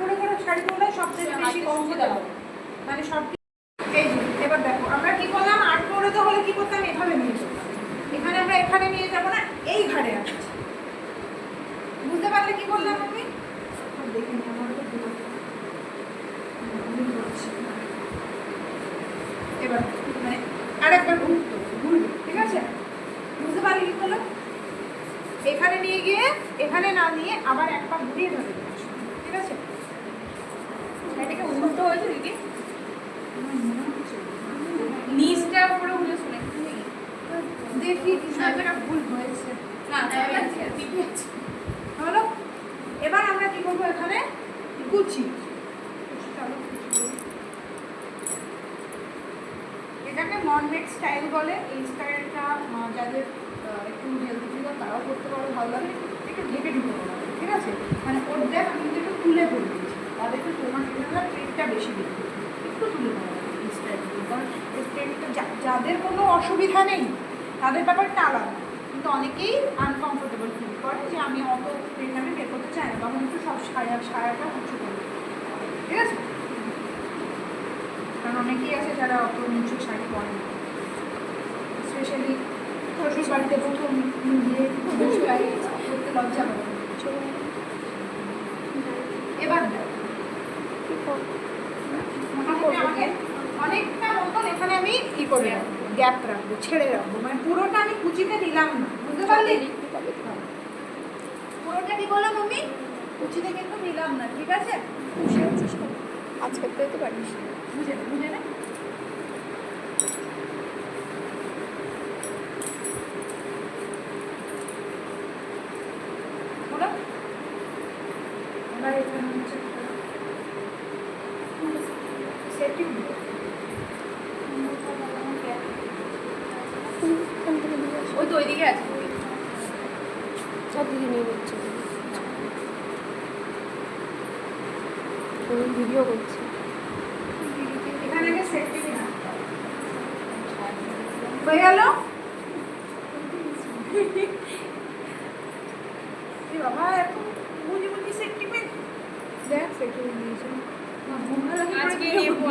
করে শাড়ি পরলে সবথেকে বেশি কমফোর্টেবল মানে সব এই এবার দেখো, আমরা কি করলাম? আট তো হলে কি করতাম? এভাবে নিয়ে যেতাম। এখানে আমরা এখানে নিয়ে যাব না, এই ঘাড়ে আসছি বুঝতে পারলে কি করলাম আমি? এবার মানে আরেকবার ঘুরতো ঘুরবে ঠিক আছে? বুঝতে পারলে কি করলাম? এখানে নিয়ে গিয়ে, এখানে না নিয়ে আবার এক পা ঘুরিয়ে ধরে হবে। উল্টো হয়েছে দিদি নিচটা উপরে শুনে দেখি কিছু একটা ভুল হয়েছে। না হলো এবার আমরা কি করব এখানে? কুচি। এটাকে স্টাইল বলে। এই স্টাইলটা যাদের একটু হেলদি তারাও করতে পারো ভালো লাগে। একটু ঢেকে ঢুকে ঠিক আছে? মানে ওর দেখ আমি কিন্তু একটু তুলে করে দিয়েছি তাদের একটু তোমার বেশি একটু যাদের কোনো অসুবিধা নেই, তাদের ব্যাপারটা আলাদা। কিন্তু অনেকেই আনকমফোর্টেবল ফিল করে যে আমি অত আমি বের করতে চাই না তখন একটু সব সায়া, সায়াটা উঁচু করে ঠিক আছে? কারণ অনেকেই আছে যারা অত নিচু শাড়ি পরে না। স্পেশালি শ্বশুর বাড়িতে প্রথম গিয়ে লজ্জা করে এবার দেখ। মোটামুটি আমাকে অনেকটা মতন এখানে আমি ই করে রাখব গ্যাপ রাখব ছেড়ে রাখব। মানে পুরোটা আমি কুচিতে দিলাম না বুঝতে পারলি? পুরোটা কি বললাম আমি কুচিতে কিন্তু দিলাম না ঠিক আছে? আজকে তো পারিস বুঝে নে, বুঝে নে। হলো? এবার এখানে হচ্ছে setting দিবো। কোন থেকে দিয়ে আসো ওই তো ওইদিকে আছে সব দিকে নিয়ে নিচ্ছে আমি ভিডিও করছি এখানে আগে setting এ রাখতে হবে। হয়ে গেল এ বাবা এত বুঝি বুঝি সেন্টিমেন্ট দেখ সেন্টিমেন্ট দিয়েছে না ভুল লাগে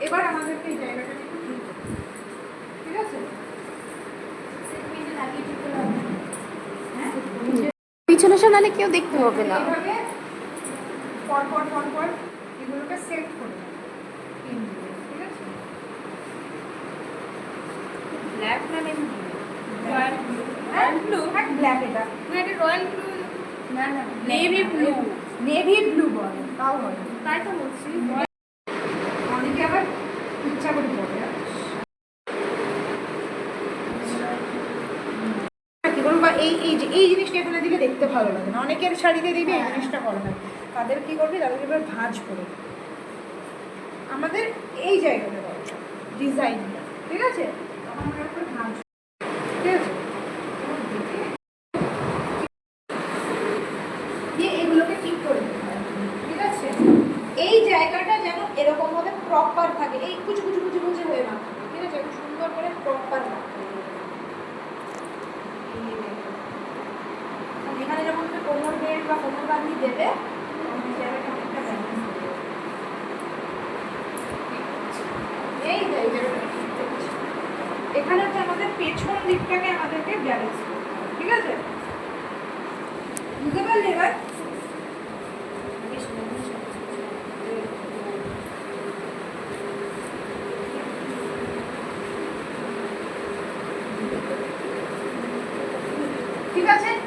এবার আমাদেরকে এই জায়গাটা একটু ঠিক ঠিক আছে? হ্যাঁ? পিছনে শোনালে কেউ দেখতে হবে না। এগুলোকে সেট করে ঠিক আছে? ব্ল্যাক না নেভি? রয়্যাল ব্লু হ্যাঁ, black এটা। না এটা রয়্যাল ব্লু না, না, নেভি ব্লু তাও বলে। তাই তো বলছি অনেকে আবার ইচ্ছা করে পরে, জানিস? কি করব বা এই এই যে এই জিনিসটা এখানে দিলে দেখতে ভালো লাগে না। অনেকের শাড়িতে দিবি এই জিনিসটা করে না তাদের কি করবে? তাদেরকে এবার ভাঁজ করে আমাদের এই জায়গাটা দরকার ডিজাইনটা ঠিক আছে? তখন আমরা দিয়ে এগুলোকে ঠিক করে ঠিক আছে? এই জায়গাটা যেন এরকম ভাবে প্রপার থাকে। এই কুচু কুচু কুচু কুচু হয়ে না থাকে, ঠিক আছে? সুন্দর করে প্রপার রাখতে হবে। দেবে এখানে যখন তুমি কোমর বেল্ট বা কোমর বান্ধি দেবে তখন জায়গাটা অনেকটা হবে। এই এখানে হচ্ছে আমাদের পেছন দিকটাকে আমাদেরকে ব্যালেন্স ঠিক আছে বুঝতে পারলে এবার ঠিক আছে?